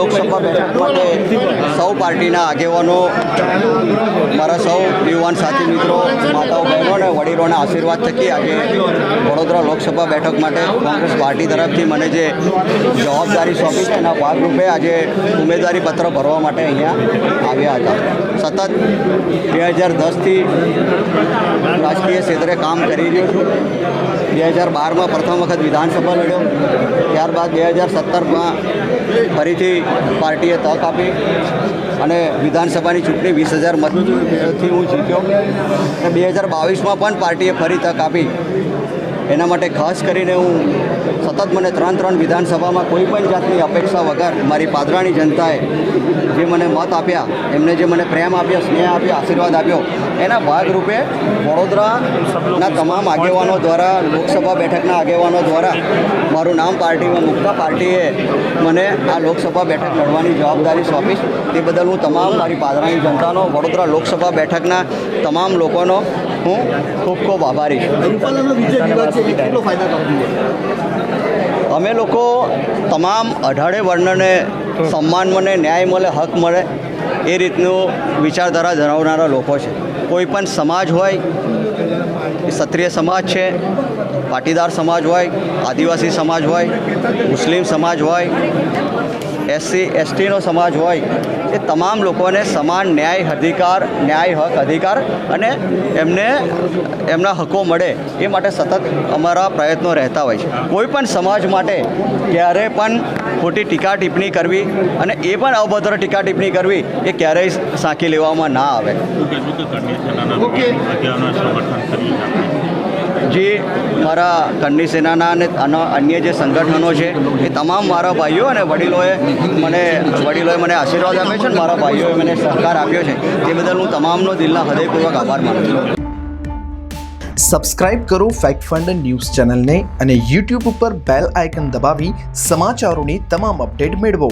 લોકસભા બેઠક માટે સૌ પાર્ટીના આગેવાનો મારા સૌ યુવાન સાથી મિત્રો માતાઓ બહેનો અને વડીલોના આશીર્વાદ થકી આજે વડોદરા લોકસભા બેઠક માટે કોંગ્રેસ પાર્ટી તરફથી મને જે જવાબદારી સોંપી છે એના ભાગરૂપે આજે ઉમેદવારી પત્ર ભરવા માટે અહીંયા આવ્યા હતા. સતત બે હજાર દસથી રાજકીય ક્ષેત્રે કામ કરી રહ્યો છું. બે હજાર બારમાં પ્રથમ વખત વિધાનસભા લડ્યો. ત્યારબાદ બે હજાર સત્તરમાં ફરીથી પાર્ટીએ તક આપી અને વિધાનસભાની ચૂંટણી વીસ હજાર મતથી હું જીત્યો. અને બે હજાર બાવીસમાં પણ પાર્ટીએ ફરી તક આપી. એના માટે ખાસ કરીને હું સતત મને ત્રણ ત્રણ વિધાનસભામાં કોઈ પણ જાતની અપેક્ષા વગર મારી પાદરાની જનતાએ જે મને મત આપ્યા, એમને જે મને પ્રેમ આપ્યો, સ્નેહ આપ્યો, આશીર્વાદ આપ્યો, એના ભાગરૂપે વડોદરાના તમામ આગેવાનો દ્વારા, લોકસભા બેઠકના આગેવાનો દ્વારા મારું નામ પાર્ટીમાં મૂકતા પાર્ટીએ મને આ લોકસભા બેઠક લડવાની જવાબદારી સોંપી. તે બદલ હું તમામ મારી પાદરાની જનતાનો, વડોદરા લોકસભા બેઠકના તમામ લોકોનો હું ખૂબ ખૂબ આભારી. છું અમે લોકો તમામ અઢારે વર્ણને સન્માન મળે ન્યાય મળે હક મળે એ રીતનું વિચારધારા ધરાવનારા લોકો છે. કોઈ પણ સમાજ હોય ક્ષત્રિય સમાજ છે પાટીદાર સમાજ હોય આદિવાસી સમાજ હોય મુસ્લિમ સમાજ હોય એસસી એસટીનો સમાજ હોય એ તમામ લોકોને સમાન ન્યાય અધિકાર ન્યાય હક અધિકાર અને એમને એમના હકો મળે એ માટે સતત અમારા પ્રયત્નો રહેતા હોય છે. કોઈ પણ સમાજ માટે ક્યારે પણ ખોટી ટીકા ટિપ્પણી કરવી અને એ પણ અભદ્ર ટીકા ટિપ્પણી કરવી એ ક્યારેય સાંકી લેવામાં ના આવે. જે, મારા કન્ની સેનાના અને અન્ય જે સંગઠનો છે, એ તમામ મારા ભાઈઓ અને વડીલોએ મને વડીલોએ મને આશીર્વાદ આપ્યો છે અને મારા ભાઈઓએ મને સહકાર આપ્યો છે. તે બદલ હું તમામનો દિલના હૃદયપૂર્વક આભાર માનું છું. સબસ્ક્રાઇબ કરો ફેક્ટ ફંડ ન્યૂઝ ચેનલને અને યુટ્યુબ ઉપર બેલ આઇકન દબાવી સમાચારોની તમામ અપડેટ મેળવો.